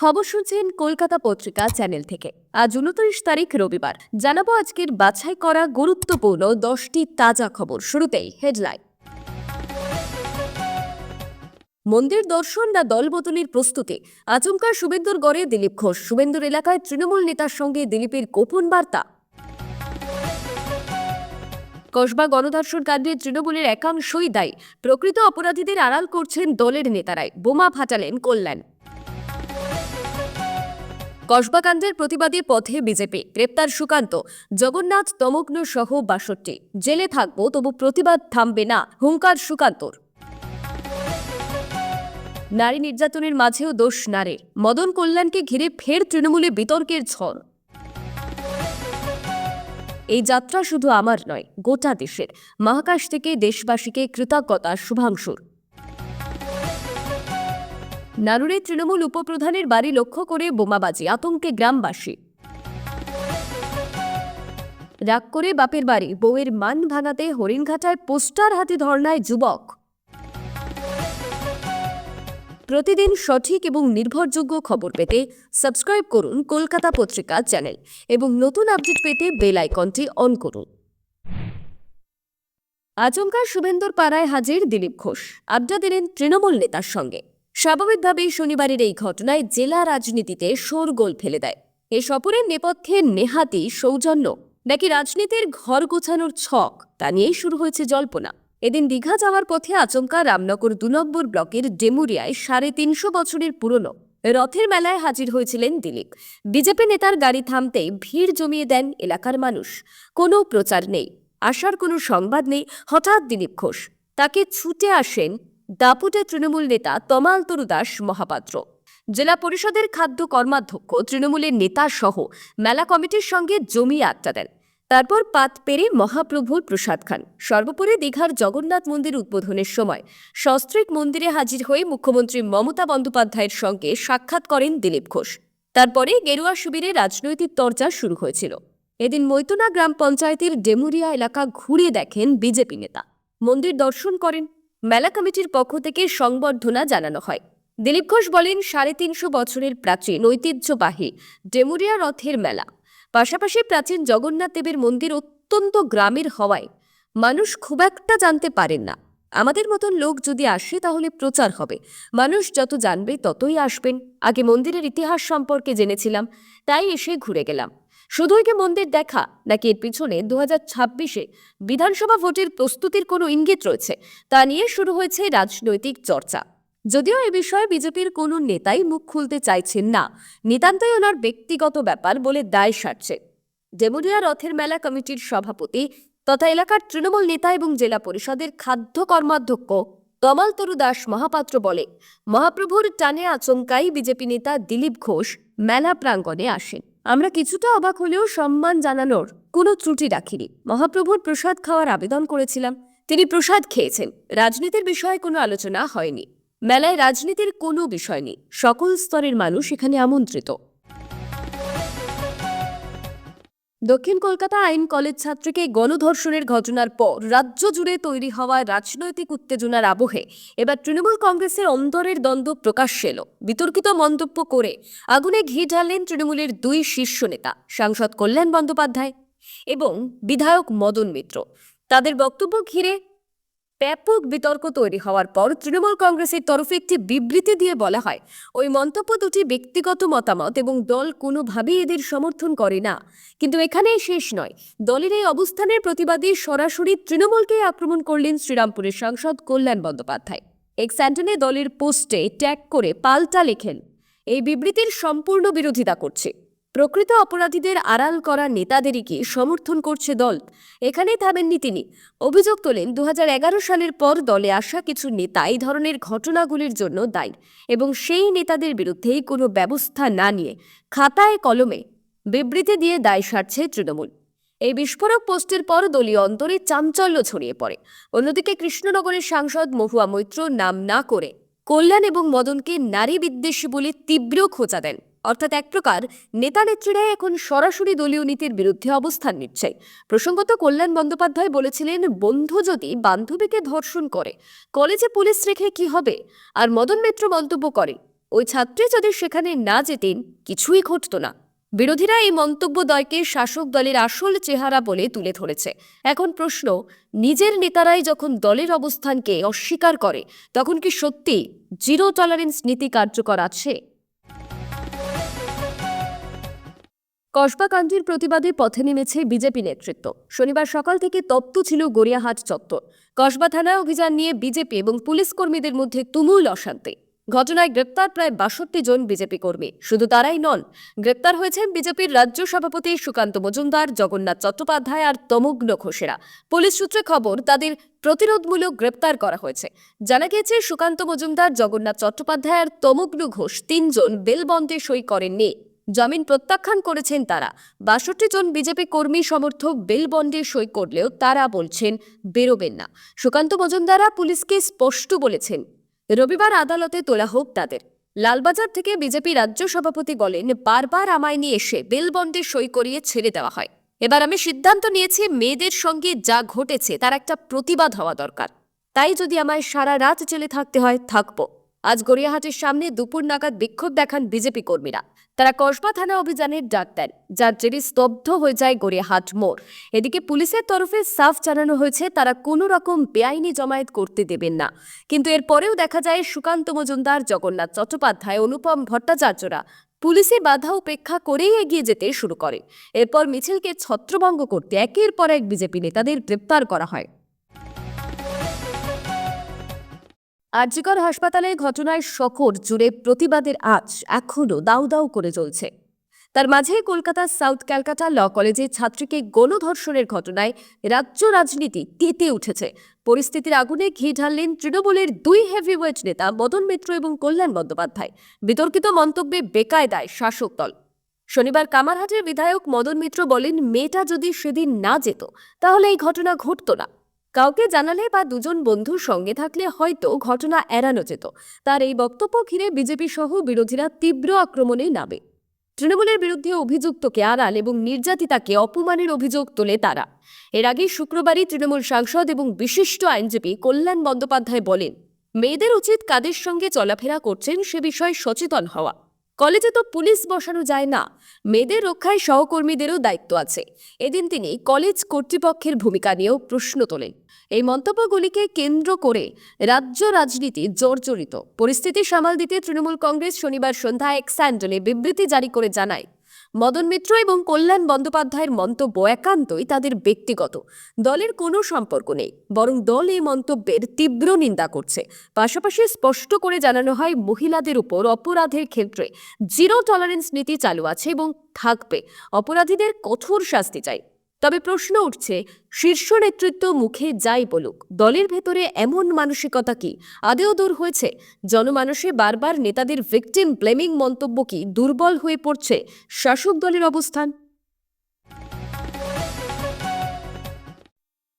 খবর শুনছেন কলকাতা পত্রিকা চ্যানেল থেকে। আজ উনত্রিশ তারিখ রবিবার। জানাব আজকের বাছাই করা গুরুত্বপূর্ণ দশটি তাজা খবর। শুরুতেই হেডলাইন। মন্দির দর্শন না দলবদলির প্রস্তুতি? আচমকা শুভেন্দুর গড়ে দিলীপ ঘোষ। শুভেন্দুর এলাকায় তৃণমূল নেতার সঙ্গে দিলীপের গোপন বার্তা। কসবা গণধর্ষণ কাণ্ডে তৃণমূলের একাংশই দায়ী। প্রকৃত অপরাধীদের আড়াল করছেন দলের নেতারাই। বোমা ফাটালেন কল্যাণ। কসবাকাণ্ডের প্রতিবাদী পথে বিজেপি, গ্রেপ্তার সুকান্ত, জগন্নাথ তমগ্ন সহ বাষট্টি। জেলে থাকব, তবু প্রতিবাদ থামবে না, হুঙ্কার সুকান্তর। নারী নির্যাতনের মাঝেও দোষ নারীর। মদন কল্যাণকে ঘিরে ফের তৃণমূলে বিতর্কের ঝড়। এই যাত্রা শুধু আমার নয়, গোটা দেশের। মহাকাশ থেকে দেশবাসীকে কৃতজ্ঞতা, শুভাংশুর। নারুরে তৃণমূল উপপ্রধানের বাড়ি লক্ষ্য করে বোমাবাজি, আতঙ্কে গ্রামবাসী। রাগ করে বাপের বাড়ি, বউয়ের মান ভাঙাতে হরিণঘাটায় পোস্টার হাতে ধর্নায় যুবক। প্রতিদিন সঠিক এবং নির্ভরযোগ্য খবর পেতে সাবস্ক্রাইব করুন কলকাতা পত্রিকা চ্যানেল এবং নতুন আপডেট পেতে বেল আইকনটি অন করুন। আচমকা শুভেন্দুর পাড়ায় হাজির দিলীপ ঘোষ। আড্ডা দিলেন তৃণমূল নেতার সঙ্গে। স্বাভাবিকভাবেই শনিবারের এই ঘটনায় জেলা রাজনীতিতে শোরগোল ফেলে দেয়। এ সফরের নেপথ্যে নেহাতি সৌজন্য, নাকি রাজনীতির ঘর গোছানোর ছক, তা নিয়েই শুরু হয়েছে জল্পনা। এদিন দীঘা যাওয়ার পথে আচমকা রামনগর দু নম্বর ব্লকের ডেমুরিয়ায় সাড়ে তিনশো বছরের পুরনো রথের মেলায় হাজির হয়েছিলেন দিলীপ। বিজেপি নেতার গাড়ি থামতেই ভিড় জমিয়ে দেন এলাকার মানুষ। কোনো প্রচার নেই আসার কোনো সংবাদ নেই, হঠাৎ দিলীপ ঘোষ, তাকে ছুটে আসেন দাপুটে তৃণমূল নেতা তমাল তরু দাস মহাপাত্র। জেলা পরিষদের খাদ্য কর্মাধ্যক্ষ, তৃণমূলের নেতা সহ মেলা কমিটির সঙ্গে জমি আড্ডা দেন। তারপর পাত পেরে মহাপ্রভুর প্রসাদ খান। সর্বোপরি দীঘার জগন্নাথ মন্দির উদ্বোধনের সময় সস্ত্রিক মন্দিরে হাজির হয়ে মুখ্যমন্ত্রী মমতা বন্দ্যোপাধ্যায়ের সঙ্গে সাক্ষাৎ করেন দিলীপ ঘোষ। তারপরে গেরুয়া শিবিরে রাজনৈতিক চর্চা শুরু হয়েছিল। এদিন মৈতনা গ্রাম পঞ্চায়েতের ডেমুরিয়া এলাকা ঘুরে দেখেন বিজেপি নেতা। মন্দির দর্শন করেন মেলা কমিটির পক্ষ থেকে সংবর্ধনা জানানো হয়। দিলীপ ঘোষ বলেন, সাড়ে তিনশো বছরের প্রাচীন ঐতিহ্যবাহী ডেমুরিয়া রথের মেলা। পাশাপাশি প্রাচীন জগন্নাথ দেবের মন্দির অত্যন্ত গ্রামের হওয়ায় মানুষ খুব একটা জানতে পারেন না। আমাদের মতন লোক যদি আসে, তাহলে প্রচার হবে। মানুষ যত জানবে, ততই আসবেন। আগে মন্দিরের ইতিহাস সম্পর্কে জেনেছিলাম, তাই এসে ঘুরে গেলাম। শুধুই কি মন্দির দেখা নাকি এর পিছনে দু হাজার ছাব্বিশে বিধানসভা ভোটের প্রস্তুতির কোনো ইঙ্গিত রয়েছে, তা নিয়ে শুরু হয়েছে রাজনৈতিক চর্চা। যদিও এ বিষয়ে বিজেপির কোনো নেতাই মুখ খুলতে চাইছেন না, নিতান্তই ওনার ব্যক্তিগত ব্যাপার বলে দায় সারছে। ডেমুরিয়া রথের মেলা কমিটির সভাপতি তথা এলাকার তৃণমূল নেতা এবং জেলা পরিষদের খাদ্য কর্মাধ্যক্ষ তমাল তরু দাস মহাপাত্র বলে, মহাপ্রভুর টানে আচমকাই বিজেপি নেতা দিলীপ ঘোষ মেলা প্রাঙ্গণে আসেন। আমরা কিছুটা অবাক হলেও সম্মান জানানোর কোনো ত্রুটি রাখিনি। মহাপ্রভুর প্রসাদ খাওয়ার আবেদন করেছিলাম। তিনি প্রসাদ খেয়েছেন। রাজনীতির বিষয়ে কোনো আলোচনা হয়নি। মেলায় রাজনীতির কোনো বিষয় নেই। সকল স্তরের মানুষ এখানে আমন্ত্রিত। দক্ষিণ কলকাতা আইন কলেজ ছাত্রীকে গণধর্ষণের ঘটনার পর রাজ্য জুড়ে তৈরি হওয়া রাজনৈতিক উত্তেজনার আবহে এবার তৃণমূল কংগ্রেসের অন্তরের দ্বন্দ্ব প্রকাশ এলো। বিতর্কিত মন্তব্য করে আগুনে ঘি ঢাললেন তৃণমূলের দুই শীর্ষ নেতা, সাংসদ কল্যাণ বন্দ্যোপাধ্যায় এবং বিধায়ক মদন মিত্র। তাদের বক্তব্য ঘিরে ব্যাপক বিতর্ক তৈরি হওয়ার পর তৃণমূল কংগ্রেসের তরফে একটি বিবৃতি দিয়ে বলা হয়, ওই মন্তব্য দুটি ব্যক্তিগত মতামত এবং দল কোনোভাবেই এদের সমর্থন করে না। কিন্তু এখানেই শেষ নয়। দলের এই অবস্থানের প্রতিবাদে সরাসরি তৃণমূলকে আক্রমণ করলেন শ্রীরামপুরের সাংসদ কল্যাণ বন্দ্যোপাধ্যায়। এক স্যান্টনে দলের পোস্টে ট্যাগ করে পাল্টা লেখেন। এই বিবৃতির সম্পূর্ণ বিরোধিতা করছে। প্রকৃত অপরাধীদের আড়াল করা নেতাদেরই কি সমর্থন করছে দল। এখানেই থামেননি তিনি। অভিযোগ তোলেন, দুহাজার এগারো সালের পর দলে আসা কিছু নেতা এই ধরনের ঘটনাগুলির জন্য দায়ী এবং সেই নেতাদের বিরুদ্ধেই কোনো ব্যবস্থা না নিয়ে খাতায় কলমে বিবৃতি দিয়ে দায় সারছে তৃণমূল। এই বিস্ফোরক পোস্টের পর দলীয় অন্তরে চাঞ্চল্য ছড়িয়ে পড়ে। অন্যদিকে কৃষ্ণনগরের সাংসদ মহুয়া মৈত্র নাম না করে কল্যাণ এবং মদনকে নারী বিদ্বেষী বলে তীব্র খোঁচা দেন। অর্থাৎ এক প্রকার নেতা নেত্রীরাই এখন সরাসরি দলীয় নীতির বিরুদ্ধে অবস্থান নিচ্ছে। প্রসঙ্গত কল্যাণ বন্দ্যোপাধ্যায় বলেছিলেন, বন্ধু যদি বান্ধবীকে ধর্ষণ করে, কলেজে পুলিশ রেখে কি হবে? আর মদন মিত্র মন্তব্য করে, ওই ছাত্রী যদি সেখানে না যেতেন, কিছুই ঘটতো না। বিরোধীরা এই মন্তব্য মন্তব্যদ্বয়কে শাসক দলের আসল চেহারা বলে তুলে ধরেছে। এখন প্রশ্ন, নিজের নেতারাই যখন দলের অবস্থানকে অস্বীকার করে, তখন কি সত্যি জিরো টলারেন্স নীতি কার্যকর আছে? কসবাকান্দির প্রতিবাদে পথে নেমেছে বিজেপি নেতৃত্ব। শনিবার সকাল থেকে তপ্ত ছিল গড়িয়াহাট চত্বর। কসবা থানা অভিযান নিয়ে বিজেপি এবং পুলিশ কর্মীদের মধ্যে তুমুল অশান্তি। ঘটনায় গ্রেপ্তার প্রায় বাষট্টি জন বিজেপি কর্মী। শুধু তারাই নন, গ্রেপ্তার হয়েছেন বিজেপির রাজ্য সভাপতি সুকান্ত মজুমদার, জগন্নাথ চট্টোপাধ্যায় আর তমগ্ন ঘোষেরা পুলিশ সূত্রে খবর, তাদের প্রতিরোধমূলক গ্রেপ্তার করা হয়েছে। জানা গিয়েছে, সুকান্ত মজুমদার, জগন্নাথ চট্টোপাধ্যায় আর তমগ্ন ঘোষ তিনজন বেলবন্ডে সই করেননি। জামিন প্রত্যাখ্যান করেছেন তারা। বাষট্টি জন বিজেপি কর্মী সমর্থক বেল বন্ডে সই করলেও তারা বলছেন বেরোবেন না। সুকান্ত মজুমদারা পুলিশকে স্পষ্ট বলেছেন, রবিবার আদালতে তোলা হোক তাদের। লালবাজার থেকে বিজেপি রাজ্য সভাপতি বলেন, বারবার আমায় নিয়ে এসে বেল বন্ডে সই করিয়ে ছেড়ে দেওয়া হয়। এবার আমি সিদ্ধান্ত নিয়েছি মেয়েদের সঙ্গে যা ঘটেছে তার একটা প্রতিবাদ হওয়া দরকার। তাই যদি আমায় সারা রাত জেলে থাকতে হয়, থাকব। আজ গড়িয়াহাটের সামনে দুপুর নাগাদ বিক্ষোভ দেখান বিজেপি কর্মীরা। তারা কসবা থানা অভিযানের ডাক দেন, যার জেরে স্তব্ধ হয়ে যায় গড়িয়াহাট মোড়। এদিকে পুলিশের তরফে সাফ জানানো হয়েছে, তারা কোনো রকম বেআইনি জমায়েত করতে দেবেন না। কিন্তু এরপরেও দেখা যায়, সুকান্ত মজুমদার, জগন্নাথ চট্টোপাধ্যায়, অনুপম ভট্টাচার্যরা পুলিশে বাধা উপেক্ষা করেই এগিয়ে যেতে শুরু করে। এরপর মিছিলকে ছত্রভঙ্গ করতে একের পর এক বিজেপি নেতাদের গ্রেপ্তার করা হয়। আরজিকর হাসপাতালের ঘটনায় শকর জুড়ে প্রতিবাদের আজ এখনও দাউ দাউ করে চলছে। তার মাঝে কলকাতার সাউথ ক্যালকাটা ল কলেজে ছাত্রীকে গণধর্ষণের ঘটনায় রাজ্য রাজনীতি তেতে উঠেছে। পরিস্থিতির আগুনে ঘি ঢাললেন তৃণমূলের দুই হেভিওয়েট নেতা মদন মিত্র এবং কল্যাণ বন্দ্যোপাধ্যায়। বিতর্কিত মন্তব্যে বেকায়দায় শাসক দল। শনিবার কামারহাটের বিধায়ক মদন মিত্র বলেন, মেয়েটা যদি সেদিন না যেত, তাহলে এই ঘটনা ঘটতো না। কাউকে জানালে বা দুজন বন্ধুর সঙ্গে থাকলে হয়তো ঘটনা এড়ানো যেত। তার এই বক্তব্য ঘিরে বিজেপি সহ বিরোধীরা তীব্র আক্রমণে নামে। তৃণমূলের বিরুদ্ধে অভিযুক্তকে আড়াল এবং নির্যাতিতাকে অপমানের অভিযোগ তোলে তারা। এর আগে শুক্রবারই তৃণমূল সাংসদ এবং বিশিষ্ট আইনজীবী কল্যাণ বন্দ্যোপাধ্যায় বলেন, মেয়েদের উচিত কাদের সঙ্গে চলাফেরা করছেন সে বিষয়ে সচেতন হওয়া। কলেজে তো পুলিশ বসানো যায় না। মেয়েদের রক্ষায় সহকর্মীদেরও দায়িত্ব আছে। এদিন তিনি কলেজ কর্তৃপক্ষের ভূমিকা নিয়েও প্রশ্ন তোলেন। এই মন্তব্যগুলিকে কেন্দ্র করে রাজ্য রাজনীতি জর্জরিত। পরিস্থিতি সামাল দিতে তৃণমূল কংগ্রেস শনিবার সন্ধ্যায় এক স্যান্ডেলে বিবৃতি জারি করে জানায় মদন মিত্র এবং কল্যাণ বন্দ্যোপাধ্যায়ের মন্তব্য একান্তই তাদের ব্যক্তিগত। দলের কোনো সম্পর্ক নেই, বরং দল এই মন্তব্যের তীব্র নিন্দা করছে। পাশাপাশি স্পষ্ট করে জানানো হয়, মহিলাদের উপর অপরাধের ক্ষেত্রে জিরো টলারেন্স নীতি চালু আছে এবং থাকবে। অপরাধীদের কঠোর শাস্তি চাই। তবে প্রশ্ন উঠছে, শীর্ষ নেতৃত্ব মুখে যাই বলুক, দলের ভেতরে এমন মানসিকতা কি? আদেও দূর হয়েছে, জনমানসে বারবার নেতাদের ভিকটিম ব্লেমিং মন্তব্য কি দুর্বল হয়ে পড়ছে শাসক দলের অবস্থান?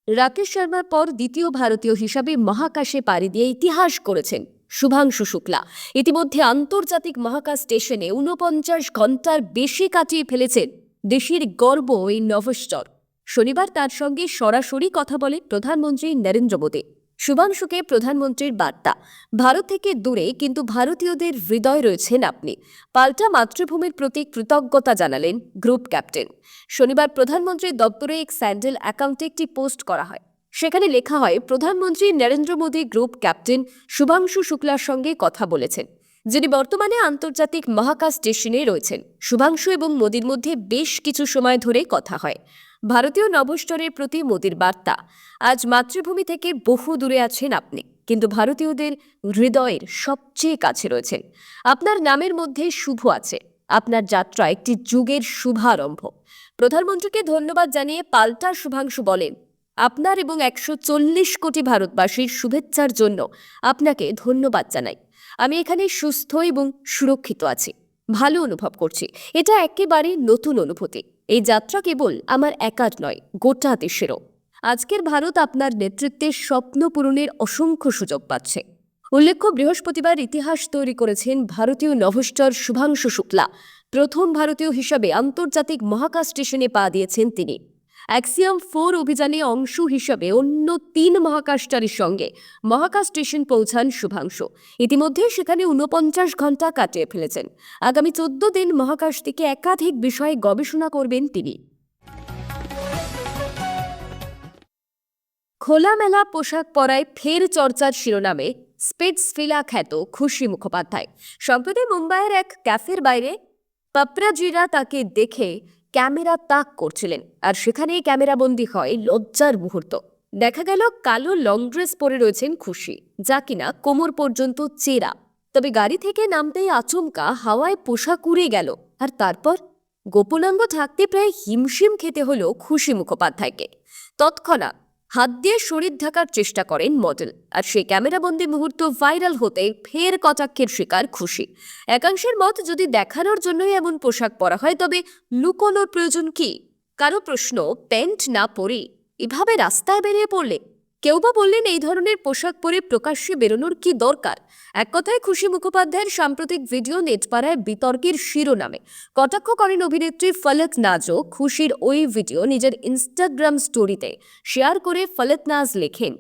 রাকেশ শর্মার পর দ্বিতীয় ভারতীয় হিসাবে মহাকাশে পাড়ি দিয়ে ইতিহাস করেছেন শুভাংশু শুক্লা। ইতিমধ্যে আন্তর্জাতিক মহাকাশ স্টেশনে ঊনপঞ্চাশ ঘণ্টার বেশি কাটিয়ে ফেলেছেন দেশের গর্ব এই নভশ্চর। শনিবার তার সঙ্গে সরাসরি কথা বলে প্রধানমন্ত্রী নরেন্দ্র মোদী। শুভাংশুকে প্রধানমন্ত্রীর বার্তা। ভারত থেকে দূরে, কিন্তু ভারতীয়দের হৃদয় রয়েছেন আপনি। পাল্টা মাতৃভূমির প্রতি কৃতজ্ঞতা জানালেন গ্রুপ ক্যাপ্টেন। শনিবার প্রধানমন্ত্রীর দপ্তরে এক স্যান্ডেল অ্যাকাউন্টে একটি পোস্ট করা হয়। সেখানে লেখা হয়, প্রধানমন্ত্রী নরেন্দ্র মোদী গ্রুপ ক্যাপ্টেন শুভাংশু শুক্লার সঙ্গে কথা বলেছেন। যিনি বর্তমানে আন্তর্জাতিক মহাকাশ স্টেশনে রয়েছেন। শুভাংশু এবং মোদীর মধ্যে বেশ কিছু সময় ধরে কথা হয়। ভারতীয় নবস্তরের প্রতি মোদীর বার্তা, আজ মাতৃভূমি থেকে বহু দূরে আছেন আপনি, কিন্তু ভারতীয়দের হৃদয়ের সবচেয়ে কাছে রয়েছেন। আপনার নামের মধ্যে শুভ আছে, আপনার যাত্রা একটি যুগের শুভারম্ভ। প্রধানমন্ত্রীকে ধন্যবাদ জানিয়ে পাল্টা শুভাংশু বলেন, আপনার এবং একশো চল্লিশ কোটি ভারতবাসীর শুভেচ্ছার জন্য আপনাকে ধন্যবাদ জানাই। আমি এখানে সুস্থ এবং সুরক্ষিত আছি। ভালো অনুভব করছি। এটা একেবারে নতুন অনুভূতি। এই যাত্রা কেবল আমার একার নয়, গোটা দেশেরও। আজকের ভারত আপনার নেতৃত্বে স্বপ্ন পূরণের অসংখ্য সুযোগ পাচ্ছে। উল্লেখ্য, বৃহস্পতিবার ইতিহাস তৈরি করেছেন ভারতীয় নভশ্চর শুভাংশু শুক্লা। প্রথম ভারতীয় হিসাবে আন্তর্জাতিক মহাকাশ স্টেশনে পা দিয়েছেন তিনি। অ্যাক্সিয়াম ফোর অভিযানে অংশ হিসেবে অন্য তিন মহাকাশচারীর সঙ্গে মহাকাশ স্টেশন পৌঁছান শুভাংশু। ইতিমধ্যে সেখানে ঊনপঞ্চাশ ঘণ্টা কাটিয়ে ফেলেছেন। আগামী চোদ্দ দিন মহাকাশ থেকে একাধিক বিষয়ে গবেষণা করবেন তিনি। খোলামেলা পোশাক পরায় ফের চর্চার শিরোনামে স্পিটস ফিলা খ্যাত খুশি মুখোপাধ্যায়। সম্প্রতি মুম্বাইয়ের এক ক্যাফের বাইরে পাপরাজিরা তাকে দেখে ক্যামেরা তাক করছিলেন, আর সেখানেই ক্যামেরাবন্দি হয় লজ্জার মুহূর্ত। দেখা গেল কালো লং ড্রেস পরে রয়েছেন খুশি, যা কিনা কোমর পর্যন্ত চেরা। তবে গাড়ি থেকে নামতেই আচমকা হাওয়ায় পোশাক উড়ে গেল, আর তারপর গোপনাঙ্গ থাকতে প্রায় হিমশিম খেতে হলো খুশি মুখোপাধ্যায়কে। তৎক্ষণাৎ হাত দিয়ে শরীর ঢাকার চেষ্টা করেন মডেল। আর সেই ক্যামেরাবন্দি মুহূর্ত ভাইরাল হতে ফের কটাক্ষের শিকার খুশি। একাংশের মত যদি দেখানোর জন্যই এমন পোশাক পরা হয়, তবে লুকোনোর প্রয়োজন কি? কারও প্রশ্ন, প্যান্ট না পরে এভাবে রাস্তায় বেরিয়ে পড়লে কেউ বা বললেন এই ধরনের পোশাক পরে প্রকাশ্যে বেরোনোর কি দরকার? এক কথায় খুশি মুখোপাধ্যায়ের সাম্প্রতিক ভিডিও নেটপাড়ায় বিতর্কের শিরোনামে। কটাক্ষ করেন অভিনেত্রী ফলক নাজও খুশির ওই ভিডিও নিজের ইনস্টাগ্রাম স্টোরিতে শেয়ার করে ফলক নাজ লেখেন,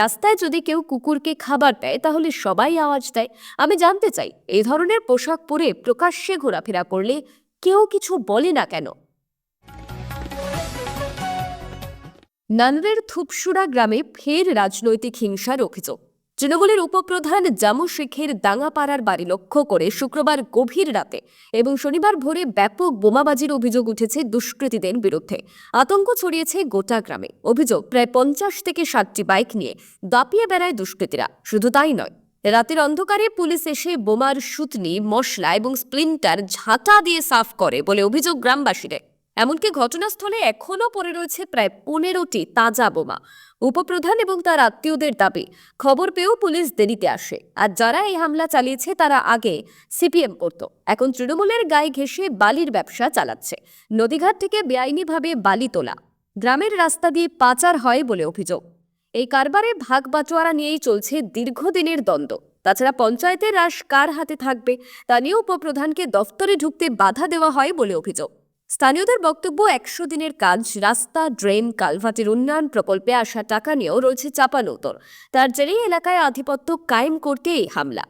রাস্তায় যদি কেউ কুকুরকে খাবার দেয় তাহলে সবাই আওয়াজ দেয়। আমি জানতে চাই, এই ধরনের পোশাক পরে প্রকাশ্যে ঘোরাফেরা করলে কেউ কিছু বলে না কেন? নানরের থুপসুরা গ্রামে ফের রাজনৈতিক হিংসার অভিযোগ। তৃণমূলের উপপ্রধান জামু শেখের দাঙ্গাপাড়ার বাড়ি লক্ষ্য করে শুক্রবার গভীর রাতে এবং শনিবার ভোরে ব্যাপক বোমাবাজির অভিযোগ উঠেছে দুষ্কৃতীদের বিরুদ্ধে। আতঙ্ক ছড়িয়েছে গোটা গ্রামে। অভিযোগ, প্রায় পঞ্চাশ থেকে ষাটটি বাইক নিয়ে দাপিয়ে বেড়ায় দুষ্কৃতীরা। শুধু তাই নয়, রাতের অন্ধকারে পুলিশ এসে বোমার সুতনি, মশলা এবং স্প্লিন্টার ঝাঁটা দিয়ে সাফ করে বলে অভিযোগ গ্রামবাসীদের। এমনকি ঘটনাস্থলে এখনও পড়ে রয়েছে প্রায় পনেরোটি তাজা বোমা। উপপ্রধান এবং তার আত্মীয়দের দাবি, খবর পেয়েও পুলিশ দেরিতে আসে। আর যারা এই হামলা চালিয়েছে, তারা আগে সিপিএম করত এখন তৃণমূলের গায়ে ঘেঁষে বালির ব্যবসা চালাচ্ছে। নদীঘাট থেকে বেআইনিভাবে বালি তোলা। গ্রামের রাস্তা দিয়ে পাচার হয় বলে অভিযোগ। এই কারবারে ভাগ বাটোয়ারা নিয়েই চলছে দীর্ঘদিনের দ্বন্দ্ব। তাছাড়া পঞ্চায়েতের রাশ কার হাতে থাকবে, তা নিয়ে উপপ্রধানকে দফতরে ঢুকতে বাধা দেওয়া হয় বলে অভিযোগ। স্থানীয়দের বক্তব্য, একশো দিনের কাজ, রাস্তা, ড্রেন, কালভার্টের উন্নয়ন প্রকল্পে আসা টাকা নিয়েও রয়েছে চাপানউতর তার জেরেই এলাকায় আধিপত্য কায়েম করতে এই হামলা।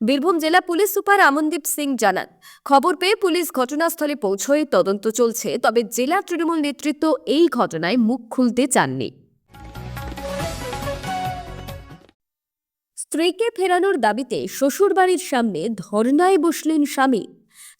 বীরভূম জেলা পুলিশ সুপার আমনদীপ সিং জানান, খবর পেয়ে পুলিশ ঘটনাস্থলে পৌঁছয়, তদন্ত চলছে, তবে জেলা তৃণমূল নেতৃত্ব এই ঘটনায় মুখ খুলতে চাননি। স্ত্রীকে ফেরানোর দাবিতে শ্বশুরবাড়ির সামনে ধর্নায় বসলেন স্বামী।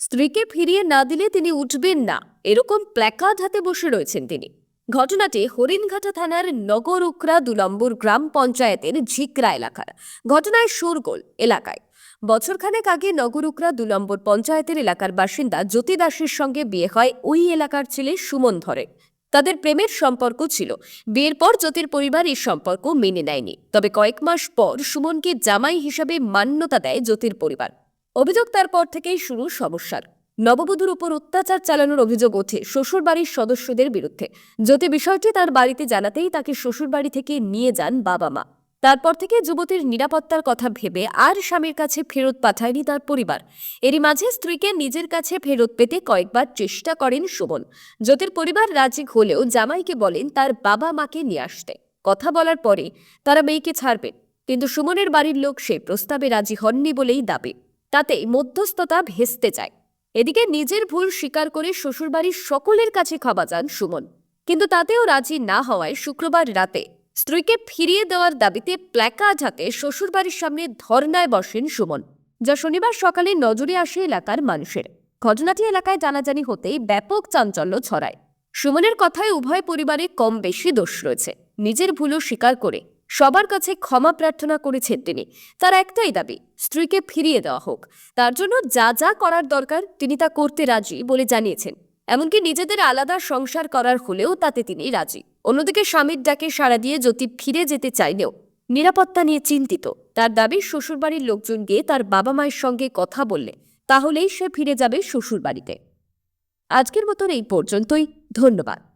স্ত্রীকে ফিরিয়ে না দিলে তিনি উঠবেন না। এরকম প্ল্যাকার্ড হাতে বসে রয়েছেন তিনি। ঘটনাটি হরিণঘাটা থানার নগর উকরা দু নম্বর গ্রাম পঞ্চায়েতের ঝিকরা এলাকার। ঘটনায় শোরগোল এলাকায়। বছরখানেক আগে নগর উকরা দু নম্বর পঞ্চায়েতের এলাকার বাসিন্দা জ্যোতি দাসের সঙ্গে বিয়ে হয় ওই এলাকার ছেলে সুমন ধরে। তাদের প্রেমের সম্পর্ক ছিল। বিয়ের পর জ্যোতির পরিবার এই সম্পর্ক মেনে নেয়নি। তবে কয়েক মাস পর সুমনকে জামাই হিসাবে মান্যতা দেয় জ্যোতির পরিবার। অভিযোগ তারপর থেকেই শুরু সমস্যার। নববধূর উপর অত্যাচার চালানোর অভিযোগ ওঠে শ্বশুরবাড়ির সদস্যদের বিরুদ্ধে। যদি বিষয়টি তার বাড়িতে জানাতেই তাকে শ্বশুরবাড়ি থেকে নিয়ে যান বাবা মা। তারপর থেকে যুবতীর নিরাপত্তার কথা ভেবে আর স্বামীর কাছে ফেরত পাঠায়নি তার পরিবার। এরই মাঝে স্ত্রীকে নিজের কাছে ফেরত পেতে কয়েকবার চেষ্টা করেন সুমন। জ্যোতির পরিবার রাজি হলেও জামাইকে বলেন তার বাবা মাকে নিয়ে আসতে। কথা বলার পরে তারা মেয়েকে ছাড়বেন। কিন্তু সুমনের বাড়ির লোক সে প্রস্তাবে রাজি হননি বলেই দাবি। তাতে মধ্যস্থতা ভেস্তে যায়। এদিকে নিজের ভুল স্বীকার করে শ্বশুরবাড়ির সকলের কাছে ক্ষমা চান সুমন। কিন্তু তাতেও রাজি না হওয়ায় শুক্রবার রাতে স্ত্রীকে ফিরিয়ে দেওয়ার দাবিতে প্ল্যাকার্ড হাতে শ্বশুরবাড়ির সামনে ধর্নায় বসেন সুমন, যা শনিবার সকালে নজরে আসে এলাকার মানুষের। ঘটনাটি এলাকায় জানাজানি হতেই ব্যাপক চাঞ্চল্য ছড়ায়। সুমনের কথায় উভয় পরিবারে কম বেশি দোষ রয়েছে। নিজের ভুলও স্বীকার করে সবার কাছে ক্ষমা প্রার্থনা করেছেন তিনি। তার একটাই দাবি, স্ত্রীকে ফিরিয়ে দেওয়া হোক। তার জন্য যা যা করার দরকার তিনি তা করতে রাজি বলে জানিয়েছেন। এমনকি নিজেদের আলাদা সংসার করার হলেও তাতে তিনি রাজি। অন্যদিকে স্বামীর ডাকে সাড়া দিয়ে জ্যোতি ফিরে যেতে চাইলেও নিরাপত্তা নিয়ে চিন্তিত। তার দাবি, শ্বশুরবাড়ির লোকজন গিয়ে তার বাবা মায়ের সঙ্গে কথা বললে তাহলেই সে ফিরে যাবে শ্বশুরবাড়িতে। আজকের মতন এই পর্যন্তই। ধন্যবাদ।